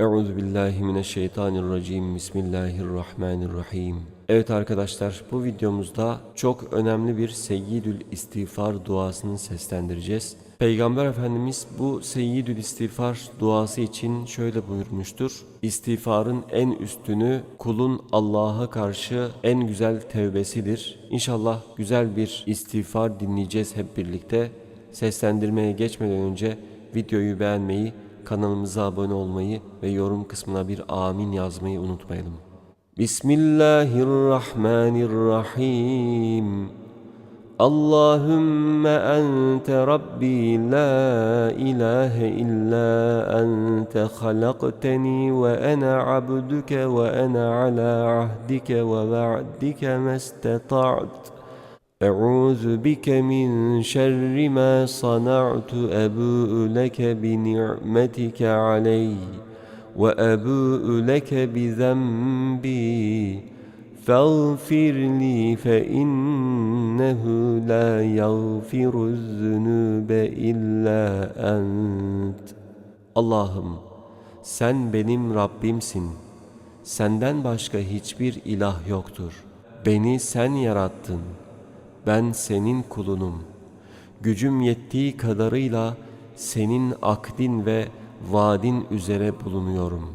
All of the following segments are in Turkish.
Euzu billahi mineşşeytanirracim. Bismillahirrahmanirrahim. Evet arkadaşlar bu videomuzda çok önemli bir Seyyidül İstiğfar duasını seslendireceğiz. Peygamber Efendimiz bu Seyyidül İstiğfar duası için şöyle buyurmuştur. İstiğfarın en üstünü kulun Allah'a karşı en güzel tevbesidir. İnşallah güzel bir istiğfar dinleyeceğiz hep birlikte. Seslendirmeye geçmeden önce videoyu beğenmeyi, kanalımıza abone olmayı ve yorum kısmına bir amin yazmayı unutmayalım. Bismillahirrahmanirrahim. Allahümme ente Rabbi la ilahe illa ente halakteni ve ena abduke ve ena ala ahdike ve va'dike mesteta'tu. أعوذ بك من شر ما صنعت أبوء لك بنعمتك علي وأبوء لك بذنبي فاغفر لي فإنه لا يغفر الذنوب إلا أنت Allah'ım sen benim Rabbimsin. Senden başka hiçbir ilah yoktur. Beni sen yarattın. Ben senin kulunum. Gücüm yettiği kadarıyla senin akdin ve vaadin üzere bulunuyorum.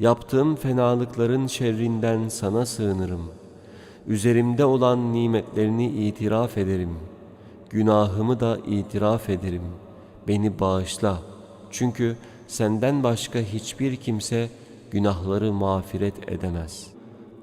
Yaptığım fenalıkların şerrinden sana sığınırım. Üzerimde olan nimetlerini itiraf ederim. Günahımı da itiraf ederim. Beni bağışla. Çünkü senden başka hiçbir kimse günahları mağfiret edemez.''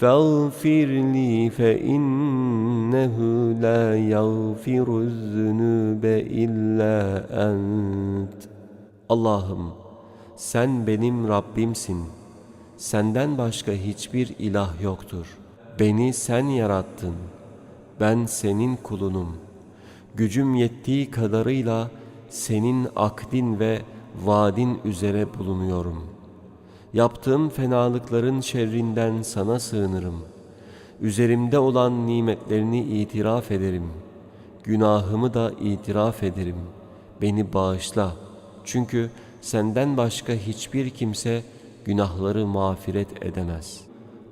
فاغفر لي فإنه لا يغفر الذنوب إلا أنت Allah'ım sen benim Rabbimsin. Senden başka hiçbir ilah yoktur. Beni sen yarattın. Ben senin kulunum. Gücüm yettiği kadarıyla senin akdin ve vaadin üzere bulunuyorum.'' Yaptığım fenalıkların şerrinden sana sığınırım. Üzerimde olan nimetlerini itiraf ederim. Günahımı da itiraf ederim. Beni bağışla. Çünkü senden başka hiçbir kimse günahları mağfiret edemez.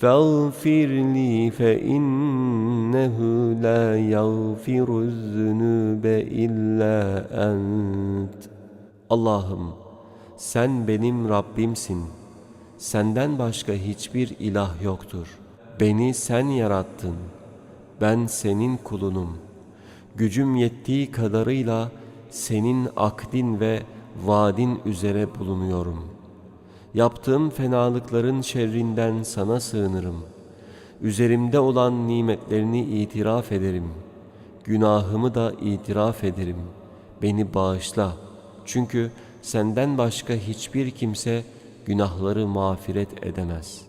فاغفر لي فإنه لا يغفر الذنوب إلا أنت Allah'ım sen benim Rabbimsin. Senden başka hiçbir ilah yoktur. Beni sen yarattın. Ben senin kulunum. Gücüm yettiği kadarıyla senin akdin ve vaadin üzere bulunuyorum. Yaptığım fenalıkların şerrinden sana sığınırım. Üzerimde olan nimetlerini itiraf ederim. Günahımı da itiraf ederim. Beni bağışla. Çünkü senden başka hiçbir kimse günahları mağfiret edemez.''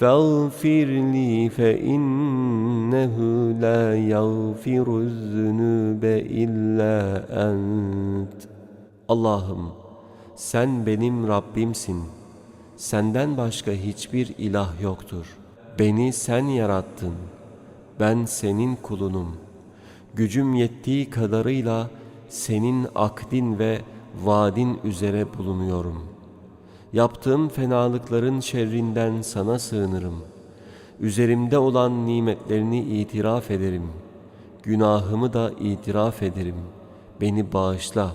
فاغفر لي فإنه لا يغفر الذنوب إلا أنت Allah'ım sen benim Rabbimsin. Senden başka hiçbir ilah yoktur. Beni sen yarattın. Ben senin kulunum. Gücüm yettiği kadarıyla senin akdin ve vaadin üzere bulunuyorum. Yaptığım fenalıkların şerrinden sana sığınırım. Üzerimde olan nimetlerini itiraf ederim. Günahımı da itiraf ederim. Beni bağışla.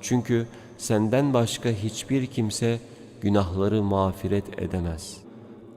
Çünkü senden başka hiçbir kimse günahları mağfiret edemez.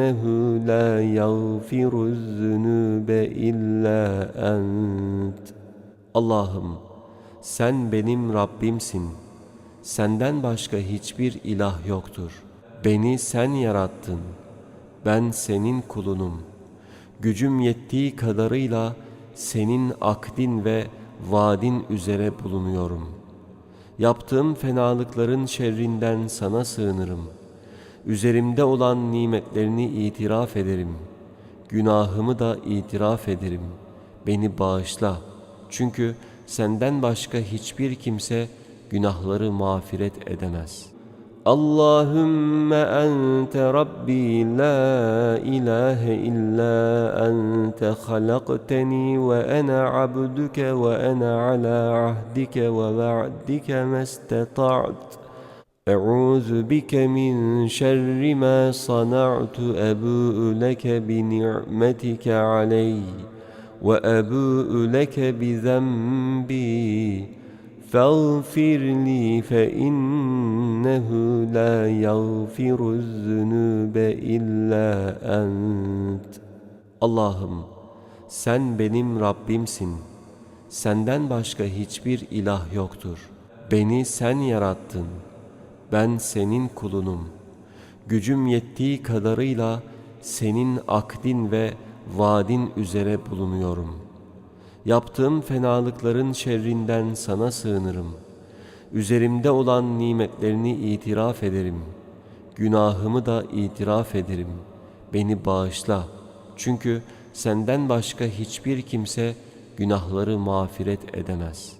innehu la yagfiru zünübe illa ent. Allah'ım sen benim Rabbimsin. Senden başka hiçbir ilah yoktur. Beni sen yarattın. Ben senin kulunum. Gücüm yettiği kadarıyla senin akdin ve vaadin üzere bulunuyorum. Yaptığım fenalıkların şerrinden sana sığınırım.'' üzerimde olan nimetlerini itiraf ederim. Günahımı da itiraf ederim. Beni bağışla. Çünkü senden başka hiçbir kimse günahları mağfiret edemez. Allahümme ente Rabbi la ilahe illa ente halakteni ve ana abduke ve ana ala ahdike ve va'dike mestata't. أعوذ بك من شر ما صنعت أبوء لك بنعمتك علي وأبوء لك بذنبي فاغفر لي فإنه لا يغفر الذنوب إلا أنت Allah'ım sen benim Rabbimsin. Senden başka hiçbir ilah yoktur. Beni sen yarattın. Ben senin kulunum. Gücüm yettiği kadarıyla senin akdin ve vaadin üzere bulunuyorum.'' Yaptığım fenalıkların şerrinden sana sığınırım. Üzerimde olan nimetlerini itiraf ederim. Günahımı da itiraf ederim. Beni bağışla. Çünkü senden başka hiçbir kimse günahları mağfiret edemez.''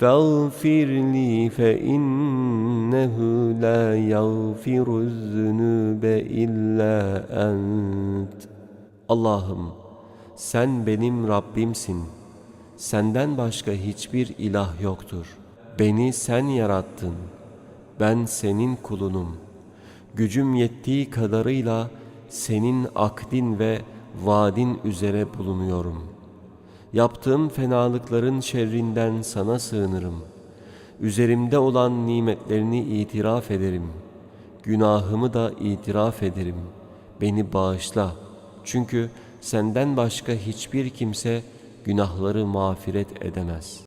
فاغفر لي فإنه لا يغفر الذنوب إلا أنت Allah'ım sen benim Rabbimsin. Senden başka hiçbir ilah yoktur. Beni sen yarattın. Ben senin kulunum. Gücüm yettiği kadarıyla senin akdin ve vaadin üzere bulunuyorum.'' Yaptığım fenalıkların şerrinden sana sığınırım. Üzerimde olan nimetlerini itiraf ederim. Günahımı da itiraf ederim. Beni bağışla. Çünkü senden başka hiçbir kimse günahları mağfiret edemez.''